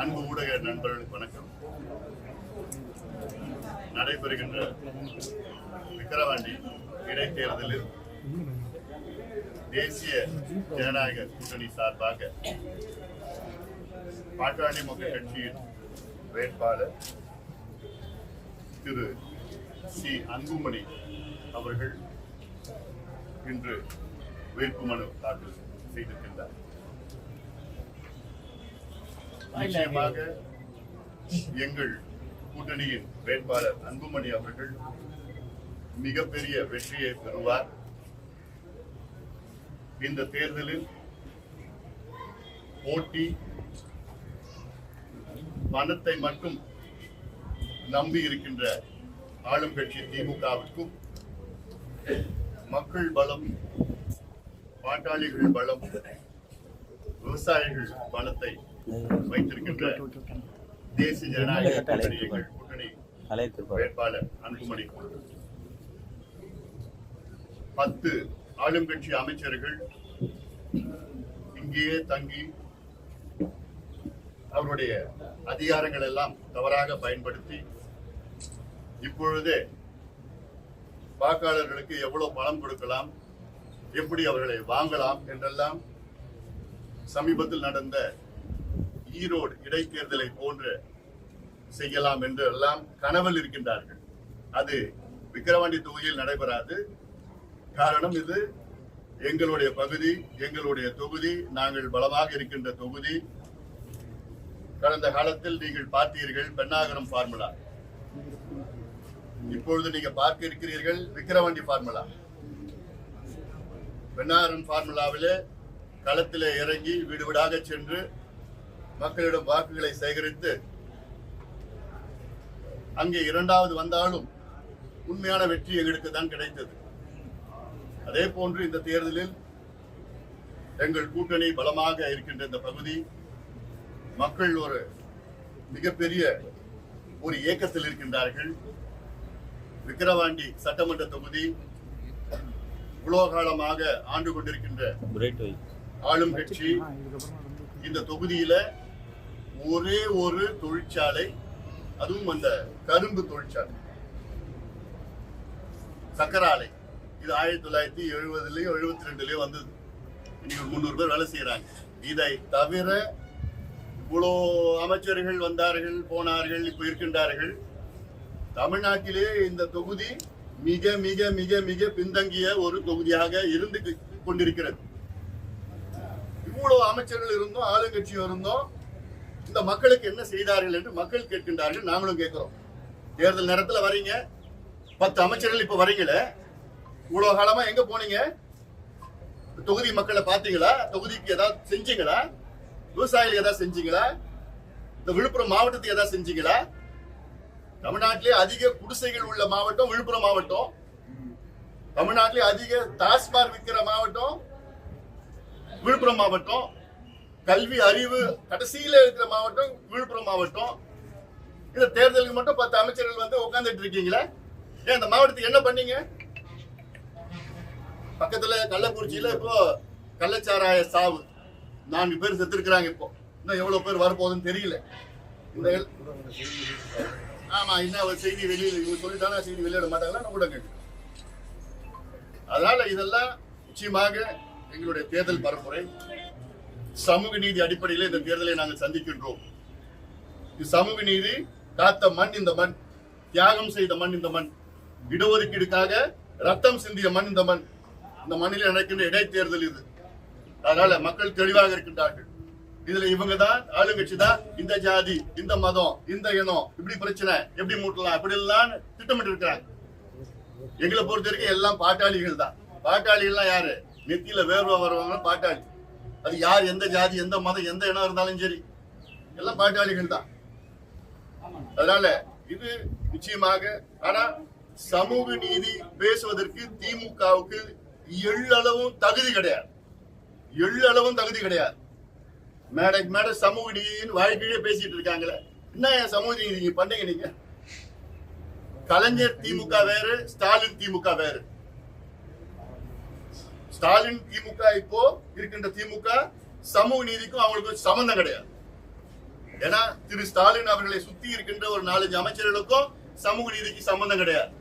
அன்பு ஊடக நண்பர்களுக்கு வணக்கம். நடைபெறுகின்ற விக்கிரவாண்டி இடைத்தேர்தலில் தேசிய ஜனநாயக கூட்டணி சார்பாக பாட்டாளி மக்கள் கட்சியின் வேட்பாளர் திரு சி. அன்புமணி அவர்கள் இன்று வேட்புமனு தாக்கல் செய்திருக்கின்றார். நிச்சயமாக எங்கள் கூட்டணியின் வேட்பாளர் அன்புமணி அவர்கள் மிகப்பெரிய வெற்றியை பெறுவார். இந்த தேர்தலில் போட்டி பணத்தை மட்டும் நம்பி இருக்கின்ற ஆளும் கட்சி திமுகவிற்கும் மக்கள் பலம் பாட்டாளிகள் பலம் விவசாயிகள் பலத்தை வைத்திருக்கின்ற தேசிய ஜனநாயக கூட்டணி எங்கள் கூட்டணி அழைத்து வேட்பாளர் அன்புமணி பத்து ஆளும் கட்சி அமைச்சர்கள் இங்கேயே தங்கி அவருடைய அதிகாரங்கள் எல்லாம் தவறாக பயன்படுத்தி இப்பொழுதே வாக்காளர்களுக்கு எவ்வளவு பணம் கொடுக்கலாம் எப்படி அவர்களை வாங்கலாம் என்றெல்லாம் சமீபத்தில் நடந்த ஈரோடு இடைத்தேர்தலை போன்று செய்யலாம் என்று எல்லாம் கனவில் இருக்கின்றார்கள். அது விக்கிரவாண்டி தொகுதியில் நடைபெறாது. காரணம் இது எங்களுடைய பகுதி எங்களுடைய தொகுதி நாங்கள் பலமாக இருக்கின்ற தொகுதி. கடந்த காலத்தில் நீங்கள் பார்த்தீர்கள் பெண்ணாகரம் ஃபார்முலா. இப்பொழுது நீங்க பார்க்க இருக்கிறீர்கள் விக்கிரவாண்டி ஃபார்முலா. பெண்ணாகரம் ஃபார்முலாவிலே களத்திலே இறங்கி வீடு வீடாக சென்று மக்களிடம் வாக்குகளை சேகரித்து அங்கே இரண்டாவது வந்தாலும் உண்மையான வெற்றி எங்களுக்கு தான் கிடைத்தது. அதே போன்று இந்த தேர்தலில் எங்கள் கூட்டணி பலமாக இருக்கின்ற இந்த பகுதி மக்கள் ஒரு மிகப்பெரிய ஒரு இயக்கத்தில் இருக்கின்றார்கள். விக்கிரவாண்டி சட்டமன்ற தொகுதி இவ்வளோ காலமாக ஆண்டு கொண்டிருக்கின்ற ஆளும் கட்சி இந்த தொகுதியில ஒரே ஒரு தொழிற்சாலை அதுவும் அந்த கரும்பு தொழிற்சாலை. சக்கர ஆலை இது ஆயிரத்தி தொள்ளாயிரத்தி எழுபதுலயும் எழுபத்தி ரெண்டுலயோ வந்தது. இன்னைக்கு ஒரு முந்நூறு பேர் வேலை செய்யறாங்க இதை தவிர இவ்வளோ அமைச்சர்கள் வந்தார்கள் போனார்கள் இப்போ இருக்கின்றார்கள். தமிழ்நாட்டிலே இந்த தொகுதி மிக மிக மிக மிக பின்தங்கிய ஒரு தொகுதியாக இருந்து கொண்டிருக்கிறது. இவ்வளவு அமைச்சர்கள் இருந்தோம் ஆளுங்கட்சி இருந்தோம். இந்த மக்களுக்கு என்ன செய்தார்கள் என்று மக்கள் கேட்கின்றார்கள் நாங்களும் கேட்கிறோம். தேர்தல் நேரத்துல வரீங்க. பத்து அமைச்சர்கள் இப்ப வரீங்களே. இவ்வளவு காலமா எங்க போனீங்க? தொகுதி மக்களை பார்த்தீங்களா? தொகுதிக்கு ஏதாவது செஞ்சீங்களா? விவசாயிகள் ஏதாவது செஞ்சீங்களா? இந்த விழுப்புரம் மாவட்டத்துக்கு ஏதாவது செஞ்சீங்களா? தமிழ்நாட்டிலே அதிக குடிசைகள் உள்ள மாவட்டம் விழுப்புரம் மாவட்டம். தமிழ்நாட்டிலே அதிக டாஸ்மாக் விற்கிற மாவட்டம் விழுப்புரம் மாவட்டம். கல்வி அறிவு கடைசியில இருக்கிற மாவட்டம் விழுப்புரம் மாவட்டம். இந்த தேர்தலுக்கு மட்டும் பத்து அமைச்சர்கள் வந்து உட்கார்ந்துட்டு இருக்கீங்களே? ஏன் இந்த மாவட்டத்துக்கு என்ன பண்ணீங்க? பக்கத்துல கள்ளக்குறிச்சியில இப்போ கள்ளச்சாராய சாவு. நான்கு பேர் செத்துருக்கிறாங்க இப்போ. இன்னும் எவ்வளவு பேர் வரப்போகுதுன்னு தெரியல. இந்த ஆமா இன்னும் ஒரு செய்தி வெளியில் இவங்க சொல்லிட்டானா செய்தி வெளியிட மாட்டாங்களா? கூட கேட்டு அதனால இதெல்லாம் நிச்சயமாக எங்களுடைய தேர்தல் பரப்புரை சமூக நீதி அடிப்படையில் இந்த தேர்தலை நாங்கள் சந்திக்கின்றோம். சமூக நீதி காத்த மண் இந்த மண் தியாகம் செய்த மண் இந்த மண் இடஒதுக்கீடுக்காக ரத்தம் சிந்திய மண் இந்த மண் இந்த மண்ணில் நடக்கின்ற இடைத்தேர்தல் இது. அதனால மக்கள் தெளிவாக இருக்கின்றார்கள். இதுல இவங்க தான் ஆளுங்கட்சி தான் இந்த ஜாதி இந்த மதம் இந்த இனம் இப்படி பிரச்சனை எப்படி மூட்டலாம் இப்படி எல்லாம் திட்டமிட்டு இருக்கிறாங்க எங்களை பொறுத்த வரைக்கும் எல்லாம் பாட்டாளிகள் தான் பாட்டாளிகள்லாம் யாரு? நெத்தியில வேர்வை வரவங்க பாட்டாளி. அது யார் எந்த ஜாதி எந்த மதம் எந்த இனம் இருந்தாலும் சரி. எல்லாம் பாட்டாளிகள் தான். அதனால இது நிச்சயமாக ஆனா சமூக நீதி பேசுவதற்கு திமுகவுக்கு எள்ளளவும் தகுதி கிடையாது. எள்ளளவும் தகுதி கிடையாது. மேடை மேடை சமூக நீதின்னு வாழ்க்கையே பேசிட்டு இருக்காங்களே. என்ன என் சமூக நீதி நீங்க பண்ணீங்க நீங்க? கலைஞர் திமுக வேறு ஸ்டாலின் திமுக வேறு. ஸ்டாலின் திமுக இப்போ இருக்கின்ற திமுக சமூக நீதிக்கும் அவங்களுக்கு சம்பந்தம் கிடையாது. ஏன்னா திரு ஸ்டாலின் அவர்களை சுத்தி இருக்கின்ற ஒரு நாலஞ்சு அமைச்சர்களுக்கும் சமூக நீதிக்கு சம்பந்தம் கிடையாது.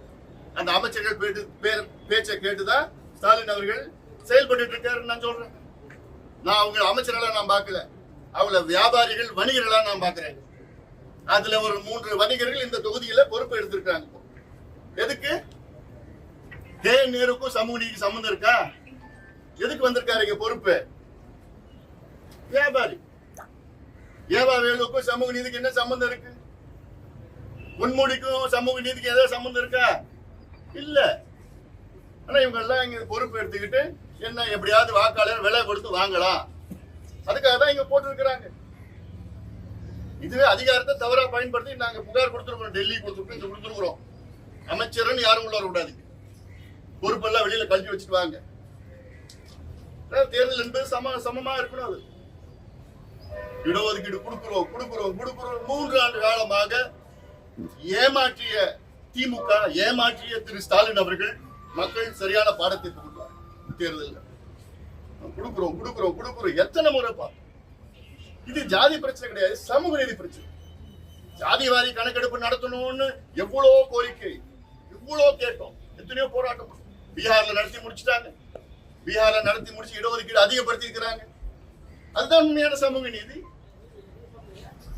அந்த அமைச்சர்கள் பேர் பேச்சை கேட்டுதான் ஸ்டாலின் அவர்கள் செயல்பட்டு இருக்காருன்னு நான் சொல்றேன். நான் அவங்க அமைச்சர்களா நான் பார்க்கல. அவங்கள வியாபாரிகள் வணிகர்களா நான் பாக்குறேன் அதுல ஒரு மூன்று வணிகர்கள் இந்த தொகுதியில பொறுப்பு எடுத்திருக்காங்க. எதுக்கு? தேநீருக்கும் சமூக நீதிக்கு சம்பந்தம் இருக்கா? எதுக்கு வந்திருக்காரு இங்க பொறுப்பு? வியாபாரி. ஏவா வேலுக்கும் சமூக நீதிக்கு என்ன சம்பந்தம் இருக்கு? முன்மொழிக்கும் சமூக நீதிக்கு ஏதாவது சம்பந்தம் இருக்கா? இல்ல. ஆனா இவங்க எல்லாம் இங்க பொறுப்பு எடுத்துக்கிட்டு என்ன எப்படியாவது வாக்காளர் விலை கொடுத்து வாங்கலாம். அதுக்காக தான் இங்க போட்டிருக்கிறாங்க. இதுவே அதிகாரத்தை தவறா பயன்படுத்தி நாங்க புகார் கொடுத்துருக்கோம் டெல்லி கொடுத்துருக்கோம் இங்க கொடுத்துருக்கிறோம். அமைச்சர்னு யாரும் உள்ள வரக்கூடாது பொறுப்பெல்லாம் வெளியில கழட்டி வச்சுட்டு வாங்க. தேர்தல் என்பது சம சமமா இருக்கணும் அது. இடஒதுக்கீடு கொடுக்கிறோம் கொடுக்கிறோம் கொடுக்கிறோம். மூன்று ஆண்டு காலமாக ஏமாற்றிய திமுக ஏமாற்றிய திரு ஸ்டாலின் அவர்கள் மக்கள் சரியான பாடத்தை கொடுக்கிறார் தேர்தலில். கொடுக்கிறோம் கொடுக்கிறோம் கொடுக்கிறோம். எத்தனை முறைப்பா இது ஜாதி பிரச்சனை கிடையாது சமூக நீதி பிரச்சனை. ஜாதி வாரி கணக்கெடுப்பு நடத்தணும்னு எவ்வளோ கோரிக்கை எவ்வளோ கேட்டோம். எத்தனையோ போராட்டம் பீகார்ல நடத்தி முடிச்சுட்டாங்க. பீகார நடத்தி முடிச்சு இடஒதுக்கீடு அதிகப்படுத்தி இருக்கிறாங்க அதுதான் உண்மையான சமூக நீதி.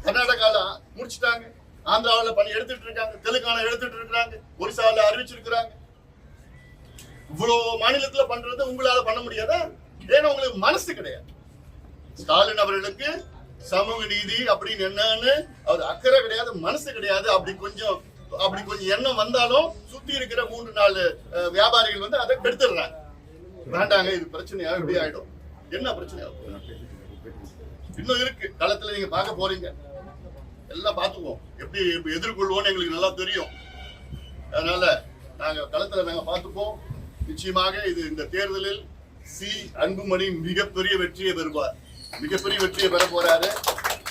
கர்நாடகால முடிச்சிட்டாங்க. ஆந்திராவில் பணி எடுத்துட்டு இருக்காங்க தெலுங்கானா எடுத்துட்டு இருக்காங்க ஒரிசாவில் அறிவிச்சிருக்கிறாங்க. இவ்வளவு மாநிலத்துல பண்றது உங்களால பண்ண முடியாதா? ஏன்னா உங்களுக்கு மனசு கிடையாது. ஸ்டாலின் அவர்களுக்கு சமூக நீதி அப்படின்னு என்னன்னு அவர் அக்கறை கிடையாது மனசு கிடையாது. அப்படி கொஞ்சம் அப்படி கொஞ்சம் எண்ணம் வந்தாலும் சுத்தி இருக்கிற மூன்று நாலு அஹ், வியாபாரிகள் வந்து அதை கெடுத்துடுறாங்க. வேண்டாங்க இது பிரச்சனையா? இப்படி ஆயிடும். என்ன பிரச்சனையா? இன்னும் இருக்கு. களத்துல நீங்க பார்க்க போறீங்க. எல்லாம் பார்த்துக்குவோம். எப்படி எப்படி எதிர்கொள்வோம்னு எங்களுக்கு நல்லா தெரியும். அதனால நாங்க களத்துல நாங்க பார்த்துப்போம். நிச்சயமாக இது இந்த தேர்தலில் சி. அன்புமணி மிகப்பெரிய வெற்றியை பெறுவார். மிகப்பெரிய வெற்றியை பெற போறாரு.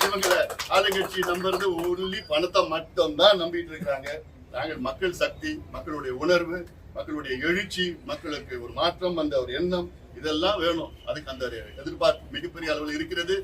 இவங்களை ஆளுங்கட்சி நம்புறது ஒன்லி பணத்தை மட்டும் தான் நம்பிட்டு இருக்காங்க நாங்கள் மக்கள் சக்தி மக்களுடைய உணர்வு மக்களுடைய எழுச்சி மக்களுக்கு ஒரு மாற்றம் அந்த ஒரு எண்ணம் இதெல்லாம் வேணும். அதுக்கு அந்த எதிர்பார்ப்பு மிகப்பெரிய அளவில் இருக்கிறது.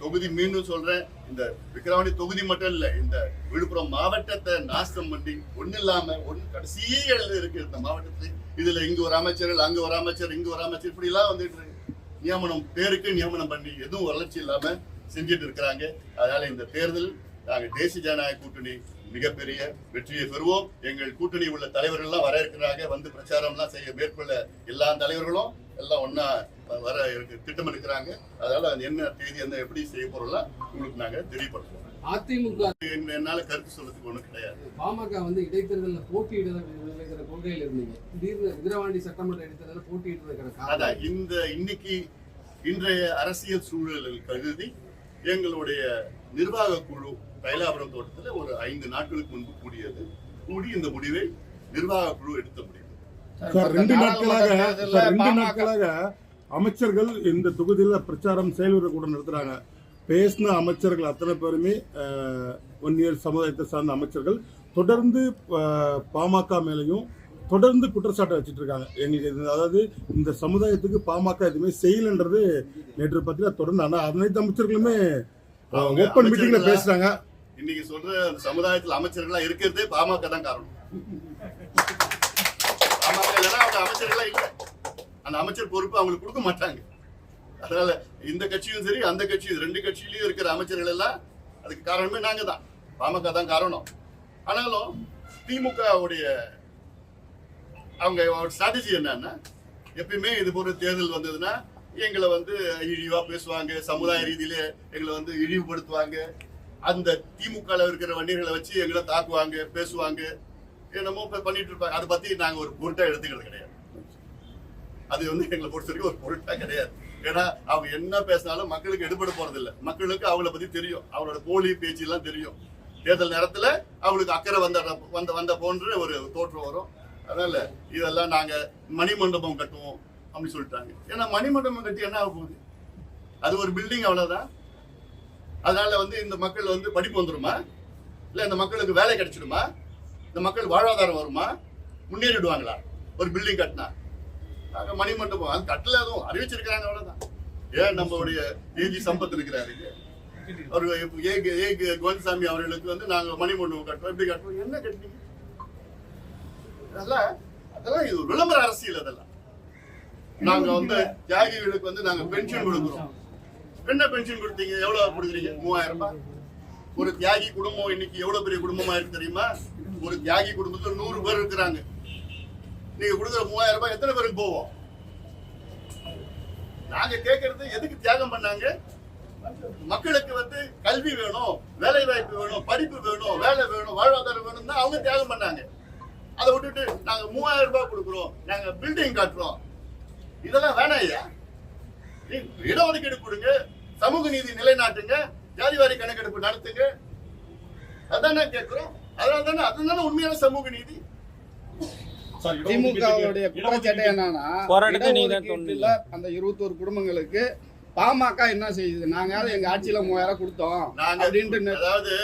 தொகுதி மீண்டும் சொல்றேன் இந்த விக்கிரவாணி தொகுதி மட்டும் இல்ல இந்த விழுப்புரம் மாவட்டத்தை நாசம் பண்ணி ஒண்ணு இல்லாம ஒண்ணு கடைசி இடத்துல இருக்கு இந்த மாவட்டத்துல. இதுல இங்க ஒரு அமைச்சர் அங்க ஒரு அமைச்சர் இங்க ஒரு அமைச்சர் இப்படி எல்லாம் வந்துட்டு இருக்கு. நியமனம் பேருக்கு நியமனம் பண்ணி எதுவும் வளர்ச்சி இல்லாம செஞ்சுட்டு இருக்கிறாங்க. அதனால இந்த தேர்தல் நாங்கள் தேசிய ஜனநாயக கூட்டணி மிகப்பெரிய வெற்றியை பெறுவோம். எங்கள் கூட்டணி உள்ள தலைவர்கள் எல்லாம் வர இருக்கிறாங்க. வந்து பிரச்சாரம் எல்லாம் செய்ய மேற்கொள்ள எல்லா தலைவர்களும் எல்லாம் ஒண்ணா வர இருக்கு திட்டம் இருக்கிறாங்க அதனால அது என்ன தேதி என்ன எப்படி செய்ய போறோம்லாம் உங்களுக்கு நாங்க தெரியப்படுத்துவோம். அதிமுக என்ன- என்னால கருத்து சொல்றதுக்கு ஒண்ணும் கிடையாது. பாமக வந்து இடைத்தேர்தலில் போட்டியிடுகிற கொள்கையில் இருந்தீங்க. திடீர்னு விக்கிரவாண்டி சட்டமன்ற இடைத்தேர்தலில் போட்டியிடுறதுக்கான அதான் இந்த இன்னைக்கு இன்றைய அரசியல் சூழலில் கருதி எங்களுடைய நிர்வாக குழு தைலாபுரம் தோட்டத்துல ஒரு ஐந்து நாட்களுக்கு முன்பு கூடியது. கூடி இந்த முடிவை நிர்வாக குழு எடுத்த முடிவு. சார் ரெண்டு நாட்களாக ரெண்டு நாட்களாக அமைச்சர்கள் இந்த தொகுதியில் பிரச்சாரம் செயல்முறை கூட நடத்துறாங்க பேசின அமைச்சர்கள் அத்தனை பேருமே ஒன்னியர் சமுதாயத்தை சார்ந்த அமைச்சர்கள் தொடர்ந்து பாமக மேலையும் தொடர்ந்து குற்றச்சாட்டை வச்சுட்டு இருக்காங்க. எங்களுக்கு அதாவது இந்த சமுதாயத்துக்கு பாமக எதுவுமே செய்யலன்றது நேற்று பார்த்தீங்கன்னா தொடர்ந்து ஆனால் அனைத்து அமைச்சர்களுமே அவங்க ஓப்பன் மீட்டிங்ல பேசுறாங்க. இன்னைக்கு சொல்ற சமுதாயத்துல அமைச்சர்களா இருக்கிறதே பாமக தான் காரணம். பாமக இல்லைன்னா அவங்க அமைச்சர்களா இல்ல. அந்த அமைச்சர் பொறுப்பு அவங்களுக்கு கொடுக்க மாட்டாங்க. அதனால இந்த கட்சியும் சரி அந்த கட்சியும் ரெண்டு கட்சியிலயும் இருக்கிற அமைச்சர்கள் எல்லாம் அதுக்கு காரணமே நாங்க தான். பாமக தான் காரணம். ஆனாலும் திமுக உடைய அவங்க ஸ்ட்ராட்டஜி என்னன்னா எப்பயுமே இது போன்ற தேர்தல் வந்ததுன்னா எங்களை வந்து இழிவா பேசுவாங்க சமுதாய ரீதியில எங்களை வந்து இழிவுபடுத்துவாங்க. அந்த திமுக இருக்கிற வண்டிகளை வச்சு எங்களை தாக்குவாங்க பேசுவாங்க. என்னமோ பண்ணிட்டு இருப்பாங்க. அதை பத்தி நாங்க ஒரு பொருட்டா எடுத்துக்கிறது கிடையாது. அது வந்து எங்களை பொறுத்த வரைக்கும் ஒரு பொருட்டா கிடையாது. ஏன்னா அவங்க என்ன பேசினாலும் மக்களுக்கு எடுபட போறது இல்லை மக்களுக்கு அவங்கள பத்தி தெரியும். அவங்களோட போலி பேச்சு எல்லாம் தெரியும். தேர்தல் நேரத்துல அவங்களுக்கு அக்கறை வந்த வந்த வந்த போன்ற ஒரு தோற்றம் வரும். அதனால இதெல்லாம் நாங்க மணிமண்டபம் கட்டுவோம். அப்படின்னு சொல்லிட்டாங்க. ஏன்னா மணிமண்டபம் கட்டி என்ன ஆக போகுது? அது ஒரு பில்டிங் அவ்வளவுதான். அதனால வந்து இந்த மக்கள் வந்து படிப்பு வந்துடுமா இல்ல இந்த மக்களுக்கு வேலை கிடைச்சிடுமா? இந்த மக்கள் வாழ்வாதாரம் வருமா? முன்னேறிடுவாங்களா? ஒரு பில்டிங் கட்டினா. நாங்க மணிமண்டபம் அது கட்டல அதுவும். அறிவிச்சிருக்கிறாங்க அவ்வளவுதான். ஏன் நம்மளுடைய ஏஜி சம்பத் இருக்கிறாரு அவர் ஏ ஏ கோவிந்தசாமி அவர்களுக்கு வந்து நாங்க மணிமண்டபம் கட்டுறோம். எப்படி கட்டுறோம். என்ன கட்டினீங்க? அதெல்லாம் அதெல்லாம் இது ஒரு விளம்பர அரசியல் அதெல்லாம். நாங்க வந்து தியாகிகளுக்கு வந்து நாங்க பென்ஷன் கொடுக்குறோம். என்ன பென்ஷன் கொடுத்தீங்க? எவ்வளவு கொடுக்குறீங்க? மூவாயிரம் ரூபாய். ஒரு தியாகி குடும்பம் இன்னைக்கு எவ்வளவு பெரிய குடும்பமா இருக்கு தெரியுமா? ஒரு தியாகி குடும்பத்துல நூறு பேர் இருக்கிறாங்க. நீங்க கொடுக்குற மூவாயிரம் ரூபாய் எத்தனை பேருக்கு போவோம் நாங்க கேட்கறது எதுக்கு தியாகம் பண்ணாங்க? மக்களுக்கு வந்து கல்வி வேணும் வேலை வாய்ப்பு வேணும் படிப்பு வேணும் வேலை வேணும் வாழ்வாதாரம் வேணும் தான் அவங்க தியாகம் பண்ணாங்க. அதை விட்டுட்டு நாங்க மூவாயிரம் ரூபாய் கொடுக்குறோம். நாங்க பில்டிங் கட்டுறோம். இதெல்லாம் வேணாம் ஐயா. நீ இடஒதுக்கீடு கொடுங்க சமூக நீதி நிலைநாட்டுங்க ஜாதி வாரி கணக்கெடுப்பு நடத்துங்க. அதானே கேட்கிறோம் அதனால தானே அதுதானே உண்மையான சமூக நீதி. திமுகவுடைய குற்றச்சாட்டு என்னன்னா அந்த இருபத்தோரு குடும்பங்களுக்கு பாமக என்ன செய்யுது? நாங்க எங்க ஆட்சியில மூவாயிரம் கொடுத்தோம் நாங்க அப்படின்ட்டு அதாவது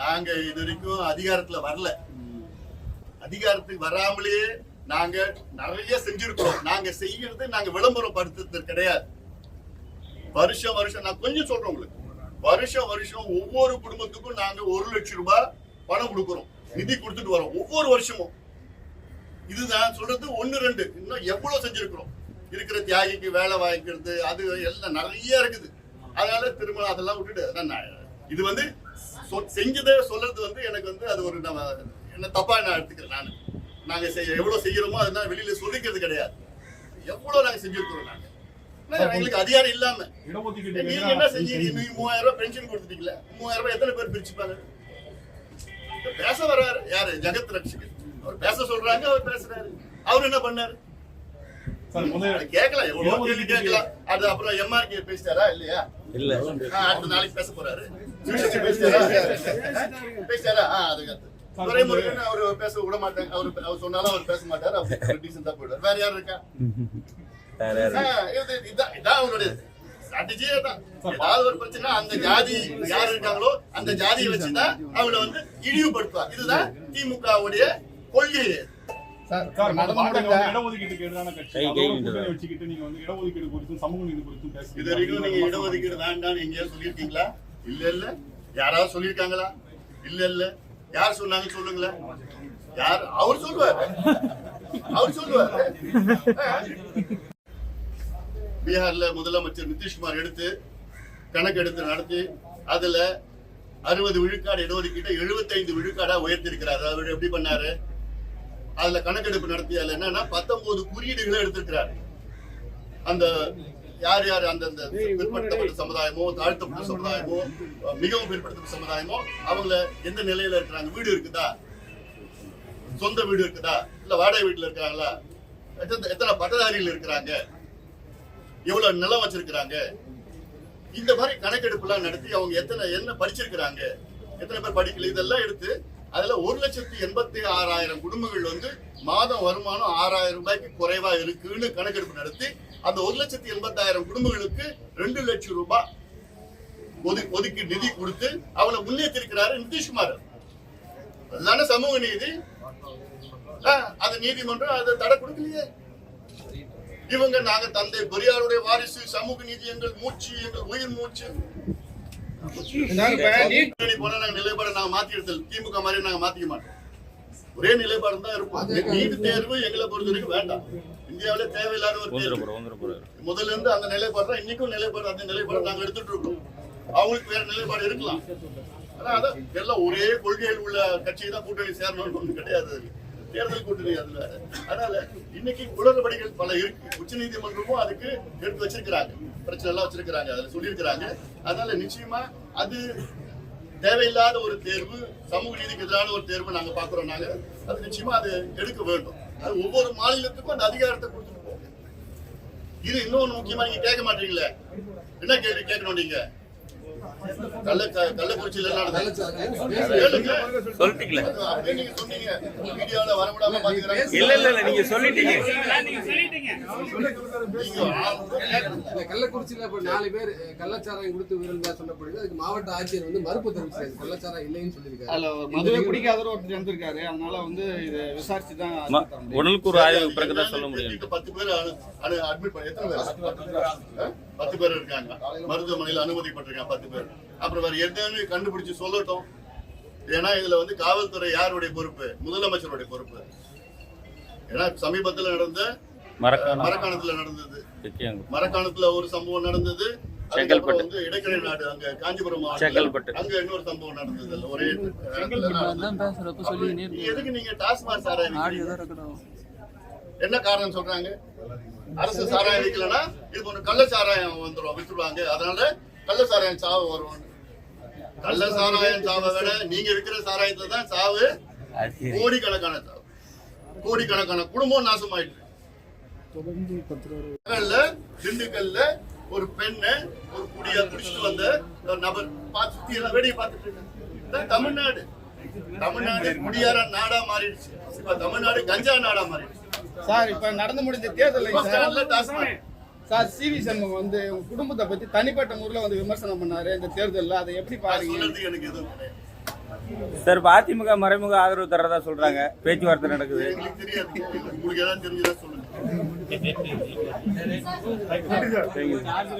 நாங்க இது வரைக்கும் அதிகாரத்துல வரல. அதிகாரத்துக்கு வராமலேயே நாங்க நிறைய செஞ்சிருக்கோம் நாங்க செய்யறது நாங்க விளம்பரம் படுத்துறது கிடையாது. வருஷம் வருஷம் நான் கொஞ்சம் சொல்றேன் உங்களுக்கு. வருஷம் வருஷம் ஒவ்வொரு குடும்பத்துக்கும் நாங்க ஒரு லட்சம் ரூபாய் பணம் கொடுக்குறோம். நிதி கொடுத்துட்டு வரோம். ஒவ்வொரு வருஷமும். இதுதான் சொல்றது ஒன்னு ரெண்டு. இன்னும் எவ்வளவு செஞ்சிருக்கிறோம்? இருக்கிற தியாகிக்கு வேலை வாங்கிக்கிறது அது எல்லாம் நிறைய இருக்குது. அதனால திரும்ப அதெல்லாம் விட்டுட்டு நான் இது வந்து சொ- செஞ்சதை சொல்றது வந்து எனக்கு வந்து அது ஒரு நம்ம என்ன தப்பா நான் எடுத்துக்கிறேன் நான். நாங்க செய்ய எவ்வளவு செய்யறோமோ அதெல்லாம் வெளியில சொல்லிக்கிறது கிடையாது. எவ்வளவு நாங்க செஞ்சிருக்கிறோம் நாங்க? எங்களுக்கு அதிகாரம் இல்லாம. நீங்க என்ன செஞ்சீங்க? நீங்க மூவாயிரம் ரூபாய் பென்ஷன் கொடுத்துட்டீங்களா மூவாயிரம் ரூபாய் எத்தனை பேர் பிரிச்சுப்பாங்க? பேச வர்றாரு. யாரு? ஜெகத் ரட்சகர். அவர் பேச சொல்றாங்க அவர் பேசுறாரு. அவர் என்ன பண்ணாரு? அது கேட்கலாம். எவ்வளவு கேள்வி கேட்கலாம். அது அப்புறம் எம்ஆர்கே பேசிட்டாரா இல்லையா? இல்ல. அடுத்த நாளைக்கு பேச போறாரு. பேசிட்டாரா? பேசிட்டாரா? அதுக்கு. துரைமுருகன் அவர் பேச விட மாட்டாங்க அவர் அவர் சொன்னாலும் அவர் பேச மாட்டாரு. அவர் டீசெண்டா போயிடுவார். வேற யார் இருக்கா? வேற யாரு? ஆ, இது- இதான் இதான் அவருடைய ஸ்ட்ராட்டஜியே தான் ஏதாவது ஒரு பிரச்சனை அந்த ஜாதி யார் இருக்காங்களோ அந்த ஜாதியை வச்சுதான் அவங்கள வந்து இழிவுபடுத்துவார். இதுதான் திமுகவுடைய கொள்கை இடஒதுக்கீடு குறித்தும் சமூக நீதி குறித்தும் இது வரைக்கும் நீங்க இடஒதுக்கீடு வேண்டாம்னு எங்கேயாவது சொல்லியிருக்கீங்களா? இல்ல இல்ல. யாராவது சொல்லியிருக்காங்களா? இல்ல இல்ல. யார் சொன்னாங்க சொல்லுங்களேன். யார்? அவர் சொல்லுவார். அவர் சொல்லுவார். பீகார்ல முதலமைச்சர் நிதிஷ்குமார் எடுத்து கணக்கு எடுத்து நடத்தி அதுல அறுபது விழுக்காடு இடஒதுக்கீட்டை எழுபத்தைந்து விழுக்காடா உயர்த்திருக்கிறார் அவர் எப்படி பண்ணாரு? அதுல கணக்கெடுப்பு நடத்தி அதுல என்னன்னா பத்தொன்பது குறியீடுகளை எடுத்திருக்கிறார். அந்த யார் யார் அந்தந்த பிற்படுத்தப்பட்ட சமுதாயமோ தாழ்த்தப்பட்ட சமுதாயமோ மிகவும் பிற்படுத்தப்பட்ட சமுதாயமோ அவங்கள எந்த நிலையில இருக்கிறாங்க? வீடு இருக்குதா? சொந்த வீடு இருக்குதா? இல்ல வாடகை வீட்டுல இருக்காங்களா எத்தனை எத்தனை பட்டதாரிகள் இருக்கிறாங்க? எவ்வளவு நிலம் வச்சிருக்கிறாங்க? இந்த மாதிரி கணக்கெடுப்புலாம் நடத்தி அவங்க எத்தனை என்ன படிச்சிருக்கிறாங்க? எத்தனை பேர் படிக்கல? இதெல்லாம் எடுத்து அதுல ஒரு லட்சத்தி எண்பத்தி ஆறாயிரம் குடும்பங்கள் வந்து மாதம் வருமானம் ஆறாயிரம் ரூபாய்க்கு குறைவா இருக்குன்னு கணக்கெடுப்பு நடத்தி அந்த ஒரு லட்சத்தி எண்பத்தாயிரம் குடும்பங்களுக்கு ரெண்டு லட்சம் ரூபாய் ஒதுக்கி நிதி கொடுத்து அவளை முன்னேற்றிருக்கிறாரு நிதிஷ்குமார். அதுதானே சமூக நீதி? அது நீதிமன்றம் அதை தடை கொடுக்கலையே. இவங்க நாங்க தந்தை பெரியாருடைய வாரிசு சமூக நீதி எங்கள் மூச்சு எங்கள் உயிர் மூச்சு. நிலைப்பாடை நாங்க மாத்தி எடுத்தல். திமுக மாதிரி நாங்க மாத்திக்க மாட்டோம். ஒரே நிலைப்பாடு தான் இருப்போம். நீட் தேர்வு எங்களை பொறுத்த வரைக்கும் வேண்டாம். இந்தியாவிலே தேவையில்லாத ஒரு முதல்ல இருந்து அந்த நிலைப்பாடு இன்னைக்கும் நிலைப்பாடு அந்த நிலைப்பாடு நாங்க எடுத்துட்டு இருக்கோம் அவங்களுக்கு வேற நிலைப்பாடு இருக்கலாம். ஆனா அதான் எல்லாம் ஒரே கொள்கையில் உள்ள கட்சி தான் கூட்டணி சேரணும்னு ஒண்ணு கிடையாது. அதுல. தேர்தல் கூட்டணி அது வேற அதனால இன்னைக்கு குளறுபடிகள் பல இருக்கு. உச்ச நீதிமன்றமும் அதுக்கு எடுத்து வச்சிருக்கிறாங்க. பிரச்சனை எல்லாம் வச்சிருக்கிறாங்க அதுல சொல்லியிருக்கிறாங்க. அதனால நிச்சயமா அது தேவையில்லாத ஒரு தேர்வு சமூக நீதிக்கு எதிரான ஒரு தேர்வு நாங்க பாக்குறோம் நாங்க. அது நிச்சயமா அது எடுக்க வேண்டும். அது ஒவ்வொரு மாநிலத்துக்கும் அந்த அதிகாரத்தை கொடுத்துட்டு போகும். இது இன்னொன்னு முக்கியமா நீங்க கேட்க மாட்டீங்களே? என்ன கேள்வி கேட்கணும் நீங்க? கள்ள கள்ளக்குறிச்சியில. சொல்லிட்டீங்களே. நீங்க சொன்னீங்க. மீடியால வரவிடாம பாத்துக்கிறாங்க. இல்ல இல்ல இல்ல நீங்க சொல்லிட்டீங்க. இந்த கள்ளக்குறிச்சியில இப்ப நாலு பேர் கள்ளச்சாராயம் கொடுத்து உயிரிழந்தா சொல்லப்படுது அதுக்கு மாவட்ட ஆட்சியர் வந்து மறுப்பு தெரிவிச்சாரு. கள்ளச்சாராயம் இல்லைன்னு சொல்லியிருக்காரு. அதுல ஒரு மதுரை குடிக்காதவர் ஒருத்தர் இறந்திருக்காரு அதனால வந்து இதை விசாரிச்சு தான். உடலுக்கு ஒரு ஆய்வு பிறகு தான் சொல்ல முடியும். பத்து பேர் அட்மிட் பண்ணி எத்தனை பேர்? பத்து பேர். இருக்காங்க. மருத்துவமனையில் அனுமதிப்பட்டிருக்காங்க பத்து பேர். அப்புறம் வேற என்னன்னு கண்டுபிடிச்சு சொல்லட்டும். ஏன்னா இதுல வந்து காவல்துறை யாருடைய பொறுப்பு? முதலமைச்சருடைய பொறுப்பு. ஏன்னா சமீபத்துல நடந்த மரக்காணத்துல நடந்தது. மரக்காணத்துல ஒரு சம்பவம் நடந்தது. வந்து இடைக்கரை நாடு அங்க காஞ்சிபுரம் செங்கல்பட்டு. அங்க இன்னொரு சம்பவம் நடந்தது. இல்ல ஒரே எதுக்கு நீங்க டாஸ்மாக் சாராயம் விக்கிறீங்க? என்ன காரணம் சொல்றாங்க? அரசு சாராயம் விற்கலன்னா இது போன்ற கள்ள சாராயம் வந்துரும் வித்துருவாங்க. அதனால கள்ள சாராயம் சாவு வரும். கள்ள சாராயம் சாவை விட நீங்க விக்கிற சாராயத்துல தான் சாவு கோடிக்கணக்கான சாவு. கோடிக்கணக்கான குடும்பம் நாசமாயிட்டு நகர்ல, திண்டுக்கல்ல ஒரு பெண்ணை ஒரு குடியா குடிச்சிட்டு வந்த ஒரு நபர் பார்த்து எல்லாம் வேடிக்கை பார்த்துட்டு இருக்காங்க. தமிழ்நாடு. தமிழ்நாடு குடியார நாடா மாறிடுச்சு. இப்ப தமிழ்நாடு கஞ்சா நாடா மாறிடுச்சு. சார் இப்ப நடந்து முடிஞ்ச தேர்தலில் bus sir. Sir C V Shanmugam வந்து உங்க குடும்பத்தை பத்தி தனிப்பட்ட முறையில் வந்து விமர்சனம் பண்ணாரு இந்த தேர்தலில். அதை எப்படி பாருங்க. எனக்கு எதுவும் கிடையாது. சார் இப்ப அதிமுக மறைமுக ஆதரவு தர்றதா சொல்றாங்க. பேச்சுவார்த்தை நடக்குது. உங்களுக்கு